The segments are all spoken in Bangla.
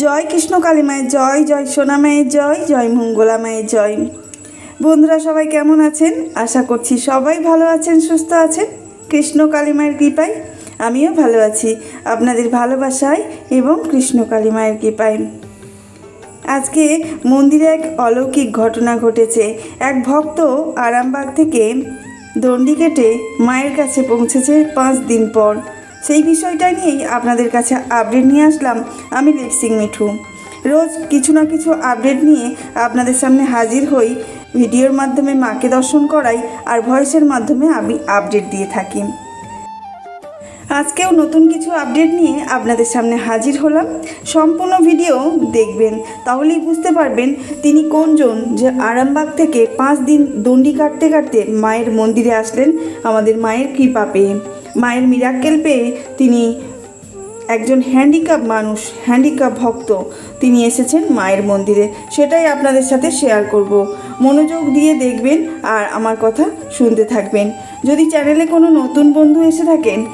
জয় কৃষ্ণ কালী মায়ের জয় জয় সোনা মায়ের জয় জয় মঙ্গলা মায়ের জয়। বন্ধুরা সবাই কেমন আছেন? আশা করছি সবাই ভালো আছেন, সুস্থ আছেন। কৃষ্ণ কালী মায়ের কৃপায় আমিও ভালো আছি, আপনাদের ভালোবাসায় এবং কৃষ্ণ কালী মায়ের কৃপায়। আজকে মন্দিরে এক অলৌকিক ঘটনা ঘটেছে। এক ভক্ত আরামবাগ থেকে দণ্ডি কেটে মায়ের কাছে পৌঁছেছে পাঁচ দিন পর। সেই বিষয়টা নিয়েই আপনাদের কাছে আপডেট নিয়ে আসলাম। আমি লিপসিং মিঠু। রোজ কিছু না কিছু আপডেট নিয়ে আপনাদের সামনে হাজির হই। ভিডিওর মাধ্যমে মাকে দর্শন করাই আর ভয়েসের মাধ্যমে আমি আপডেট দিয়ে থাকি। আজকেও নতুন কিছু আপডেট নিয়ে আপনাদের সামনে হাজির হলাম। সম্পূর্ণ ভিডিও দেখবেন, তাহলেই বুঝতে পারবেন তিনি কোনজন যে আরামবাগ থেকে পাঁচ দিন দণ্ডি কাটতে কাটতে মায়ের মন্দিরে আসলেন, আমাদের মায়ের কৃপা পেয়ে। মায়ের মিরাক্কেল পেয়ে তিনি একজন হ্যান্ডিক্যাপ মানুষ হ্যান্ডিক্যাপ ভক্ত। তিনি এসেছেন মায়ের মন্দিরে। সেটাই আপনাদের সাথে শেয়ার করব। মনোযোগ দিয়ে দেখবেন আর আমার কথা শুনতে থাকবেন। যদি চ্যানেলে কোনো নতুন বন্ধু এসে থাকেন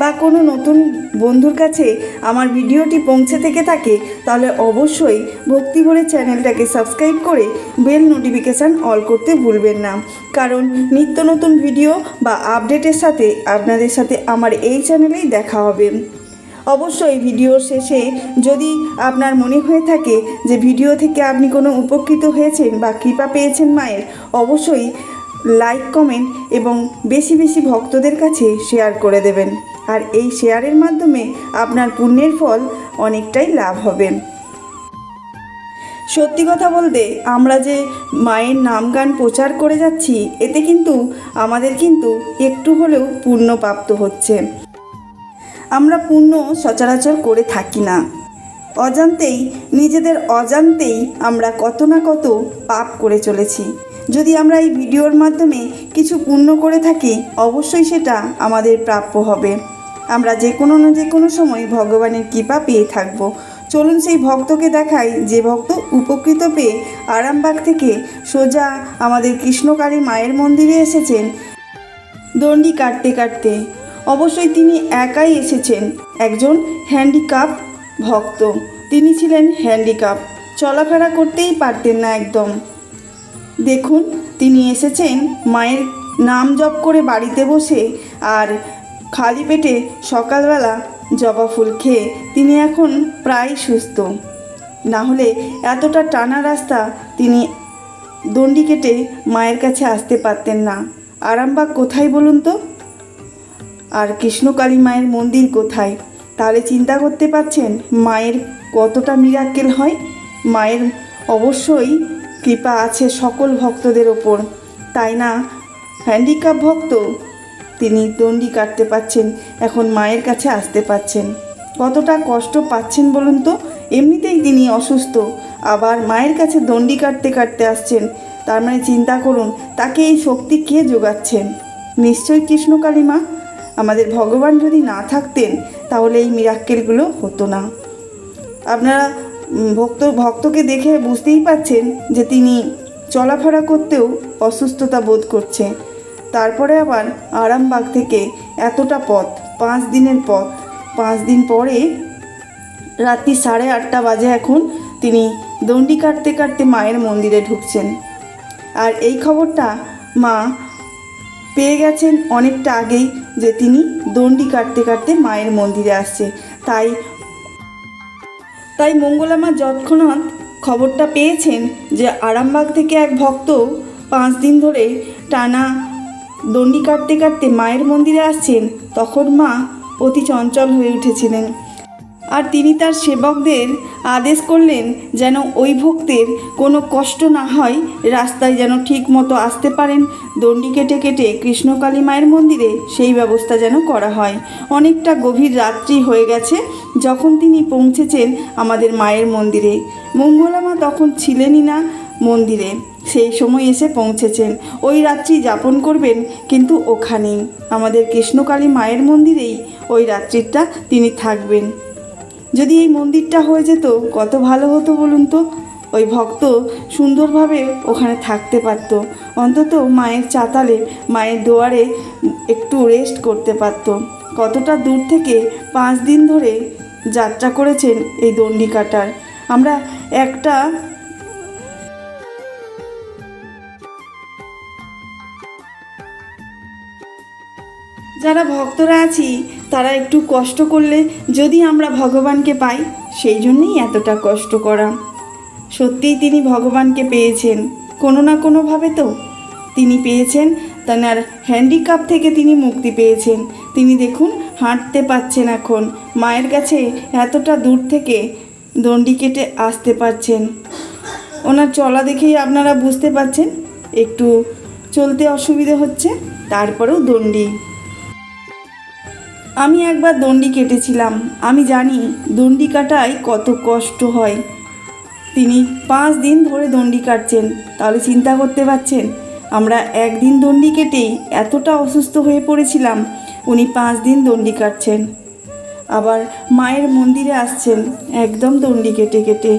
বা কোনো নতুন বন্ধুর কাছে আমার ভিডিওটি পৌঁছে থেকে থাকে, তাহলে অবশ্যই ভক্তি ভরে চ্যানেলটাকে সাবস্ক্রাইব করে বেল নোটিফিকেশান অল করতে ভুলবেন না। কারণ নিত্য নতুন ভিডিও বা আপডেটের সাথে আপনাদের সাথে আমার এই চ্যানেলেই দেখা হবে। অবশ্যই ভিডিওর শেষে যদি আপনার মনে হয়ে থাকে যে ভিডিও থেকে আপনি কোনো উপকৃত হয়েছেন বা কৃপা পেয়েছেন মায়ের, অবশ্যই লাইক, কমেন্ট এবং বেশি বেশি ভক্তদের কাছে শেয়ার করে দেবেন। আর এই শেয়ারের মাধ্যমে আপনার পুণ্যের ফল অনেকটাই লাভ হবে। সত্যি কথা বলতে, আমরা যে মায়ের নাম গান প্রচার করে যাচ্ছি, এতে কিন্তু আমাদের কিন্তু একটু হলেও পুণ্য প্রাপ্ত হচ্ছে। আমরা পুণ্য সচরাচর করে থাকি না। অজান্তেই, নিজেদের অজান্তেই আমরা কত না কত পাপ করে চলেছি। যদি আমরা এই ভিডিওর মাধ্যমে কিছু পুণ্য করে থাকি, অবশ্যই সেটা আমাদের প্রাপ্য হবে। আমরা যে কোনো না যে কোনো সময় ভগবানের কৃপা পেয়ে থাকব। চলুন সেই ভক্তকে দেখাই, যে ভক্ত উপকৃত পেয়ে আরামবাগ থেকে সোজা আমাদের কৃষ্ণকালী মায়ের মন্দিরে এসেছেন। দণ্ডি কাটতে কাটতে অবশ্যই তিনি একাই এসেছেন, একজন হ্যান্ডিক্যাপ ভক্ত। তিনি ছিলেন হ্যান্ডিক্যাপ। চলাফেরা করতেই পারতেন না একদম। দেখুন, তিনি এসেছেন মায়ের নাম জপ করে বাড়িতে বসে আর খালি পেটে সকালবেলা জবা ফুল খেয়ে তিনি এখন প্রায় সুস্থ। না হলে এতটা টানা রাস্তা তিনি দণ্ডি কেটে মায়ের কাছে আসতে পারতেন না। আরামবাগ কোথায় বলুন তো? আর কৃষ্ণকালী মায়ের মন্দির কোথায়? তাহলে চিন্তা করতে পারছেন মায়ের কতটা মিরাক্কেল হয়? মায়ের অবশ্যই কৃপা আছে সকল ভক্তদের ওপর। তাই না? হ্যান্ডিক্যাপ ভক্ত? তিনি দণ্ডি কাটতে পাচ্ছেন, এখন মায়ের কাছে আসতে পাচ্ছেন। কতটা কষ্ট পাচ্ছেন বলুন তো? এমনিতেই তিনি অসুস্থ। আবার মায়ের কাছে দণ্ডি কাটতে কাটতে আসছেন। তার মানে চিন্তা করুন, তাকে এই শক্তি কে যোগাচ্ছেন? নিশ্চয়ই কৃষ্ণকালী মা আমাদের ভগবান যদি না থাকতেন, তাহলে এই মিরাক্কেলগুলো হতো না। আপনারা ভক্ত ভক্তকে দেখে বুঝতেই পাচ্ছেন যে তিনি চলাফেরা করতেও অসুস্থতা বোধ করছে। তারপরে আবার আরামবাগ থেকে এতটা পথ, পাঁচ দিনের পথ, পাঁচ দিন পরে রাত্রি সাড়ে আটটা বাজে এখন তিনি দণ্ডি কাটতে কাটতে মায়ের মন্দিরে ঢুকছেন। আর এই খবরটা মা পেয়ে গেছেন অনেকটা আগেই যে তিনি দণ্ডি কাটতে কাটতে মায়ের মন্দিরে আসছে। তাই তাই মঙ্গলামা যৎক্ষণাৎ খবরটা পেয়েছেন যে আরামবাগ থেকে এক ভক্ত পাঁচ দিন ধরে টানা দণ্ডি কাটতে কাটতে মায়ের মন্দিরে আসছেন। তখন মা অতি চঞ্চল হয়ে উঠেছিলেন। আর তিনি তার সেবকদের আদেশ করলেন যেন ওই ভক্তের কোনো কষ্ট না হয়, রাস্তায় যেন ঠিক মতো আসতে পারেন। দণ্ডি কেটে কেটে কৃষ্ণকালী মায়ের মন্দিরে সেই ব্যবস্থা যেন করা হয়। অনেকটা গভীর রাত্রি হয়ে গেছে যখন তিনি পৌঁছেছেন আমাদের মায়ের মন্দিরে। মঙ্গলামা তখন ছিলেনই না মন্দিরে, সেই সময় এসে পৌঁছেছেন। ওই রাত্রি যাপন করবেন কিন্তু ওখানেই। আমাদের কৃষ্ণকালী মায়ের মন্দিরেই ওই রাত্রিটা তিনি থাকবেন। যদি এই মন্দিরটা হয়ে যেত, কত ভালো হতো বলুন তো? ওই ভক্ত সুন্দরভাবে ওখানে থাকতে পারত। অন্তত মায়ের চাতালে, মায়ের দোয়ারে একটু রেস্ট করতে পারত। কতটা দূর থেকে পাঁচ দিন ধরে যাত্রা করেছেন এই দণ্ডিকাটার। আমরা একটা যারা ভক্তরা আছি, তারা একটু কষ্ট করলে যদি আমরা ভগবানকে পাই, সেই জন্যই এতটা কষ্ট করা। সত্যিই তিনি ভগবানকে পেয়েছেন, কোনো না কোনোভাবে তো। তিনি পেয়েছেন, তার হ্যান্ডিক্যাপ থেকে তিনি মুক্তি পেয়েছেন। তিনি দেখুন, হাঁটতে পাচ্ছেন এখন। মায়ের কাছে এতটা দূর থেকে দণ্ডি কেটে আসতে পারছেন। ওনার চলা দেখেই আপনারা বুঝতে পারছেন, একটু চলতে অসুবিধে হচ্ছে, তারপরেও দণ্ডি। আমি একবার দণ্ডি কেটেছিলাম। আমি জানি দণ্ডি কাটায় কত কষ্ট হয়। তিনি পাঁচ দিন ধরে দণ্ডি কাটছেন। তাহলে চিন্তা করতে পারছেন, আমরা একদিন দণ্ডি কেটেই এতটা অসুস্থ হয়ে পড়েছিলাম, উনি পাঁচ দিন দণ্ডি কাটছেন। আবার মায়ের মন্দিরে আসছেন, একদম দণ্ডি কেটে কেটে।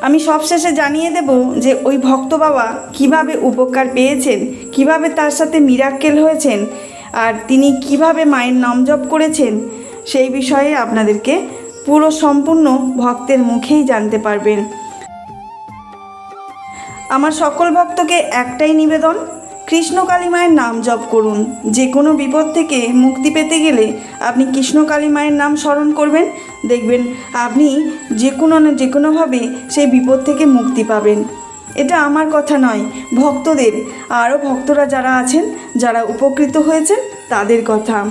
আমি সবশেষে জানিয়ে দেব যে ওই ভক্ত বাবা কীভাবে উপকার পেয়েছেন, কীভাবে তার সাথে মিরাক্কেল হয়েছেন আর তিনি কীভাবে মায়ের নাম জপ করেছেন সেই বিষয়ে আপনাদেরকে পুরো সম্পূর্ণ ভক্তের মুখেই জানতে পারবেন। আমার সকল ভক্তকে একটাই নিবেদন, কৃষ্ণ কালী মায়ের নাম জপ করুন। যে কোনো বিপদ থেকে মুক্তি পেতে গেলে আপনি কৃষ্ণ কালী মায়ের নাম স্মরণ করবেন, দেখবেন আপনি যে কোনো না যে কোনোভাবে সেই বিপদ থেকে মুক্তি পাবেন। এটা আমার কথা নয়, ভক্তদের। আরও ভক্তরা যারা আছেন, যারা উপকৃত হয়েছেন, তাদের কথা।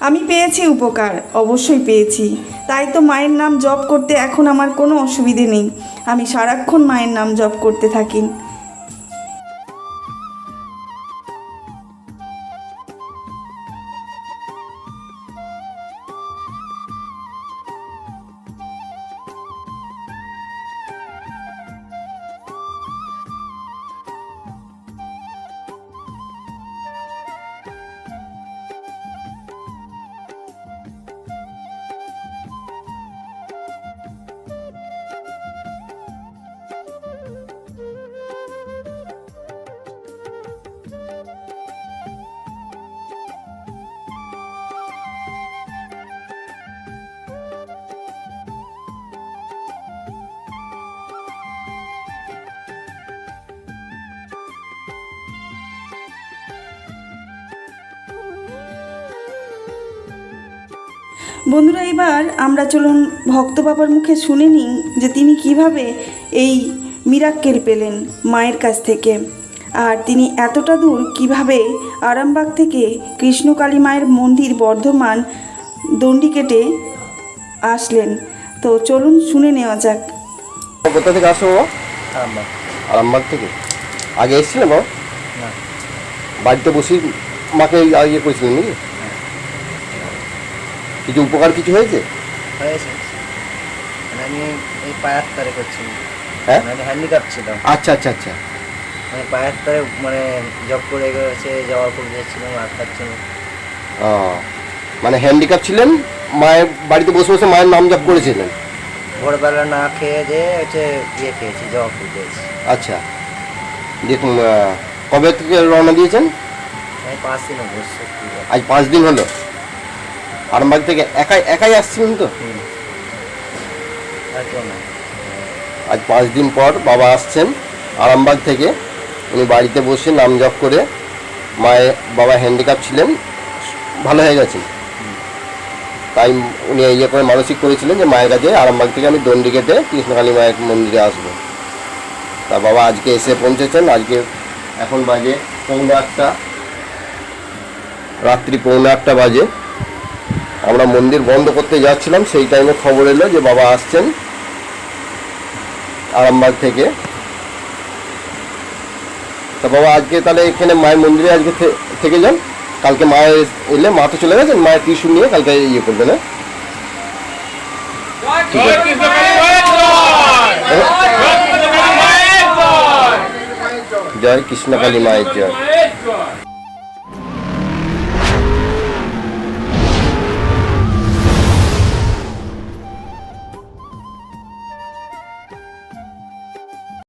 আমি পেয়েছি উপকার, অবশ্যই পেয়েছি। তাই তো মায়ের নাম জপ করতে এখন আমার কোনো অসুবিধে নেই। আমি সারাক্ষণ মায়ের নাম জপ করতে থাকি। বন্ধুরা এবার আমরা চলুন ভক্ত বাবার মুখে শুনে নিই যে তিনি কীভাবে এই মিরাক্কেল পেলেন মায়ের কাছ থেকে। আর তিনি এতটা দূর কীভাবে আরামবাগ থেকে কৃষ্ণকালী মায়ের মন্দির বর্ধমান দণ্ডি কেটে আসলেন? তো চলুন শুনে নেওয়া যাক। কোথা থেকে আসো আরামবাগ। আরামবাগ থেকে? আগে এসেছিলেন বাবা? না। বাড়িতে বসেই মাকে ইয়ে করেছিলেন নাকি? কিছু উপকার কিছু হয়েছে? হয়েছে। মানে আমি এই পায়ের তারে করছি। হ্যাঁ? মানে হ্যান্ডিক্যাপ ছিল। আচ্ছা আচ্ছা আচ্ছা। মানে পায়ের তারে মানে জব করে গেছে যাচ্ছিলাম আর ও, মানে হ্যান্ডিক্যাপ ছিলেন? মায়ের বাড়িতে বসে বসে মায়ের নাম জপ করেছিলেন? ভোরবেলা না খেয়ে যে হচ্ছে ইয়ে খেয়েছি জবা ফুল খেয়েছি। আচ্ছা। দেখুন কবে থেকে রওনা দিয়েছেন? আমি পাঁচ দিন আজ পাঁচ দিন হলো। আরামবাগ থেকে একাই একাই আসছিলেন তো? আজ পাঁচ দিন পর বাবা আসছেন আরামবাগ থেকে। উনি বাড়িতে বসে নাম জপ করে মায়ের বাবা হ্যান্ডিক্যাপ ছিলেন ভালো হয়ে গেছেন। তাই উনি ইয়ে করে মানসিক করেছিলেন যে মায়ের কাছে আরামবাগ থেকে আমি দণ্ডি কেটে কৃষ্ণকালী মায়ের মন্দিরে আসব। তা বাবা আজকে এসে পৌঁছেছেন আজকে এখন বাজে পৌনে আটটা। রাত্রি পৌনে আটটা বাজে। আমরা মন্দির বন্ধ করতে যাচ্ছিলাম সেই টাইমে খবর এলো যে বাবা আসছেন আরামবাগ থেকে। তা বাবা আজকে তাহলে এখানে মায়ের মন্দিরে আজকে থেকে যান। কালকে মায়ের এলে মা তো চলে গেছেন মায়ের টিউশন নিয়ে কালকে ইয়ে করবেন হ্যাঁ? জয় কৃষ্ণকালী মায়ের জয়।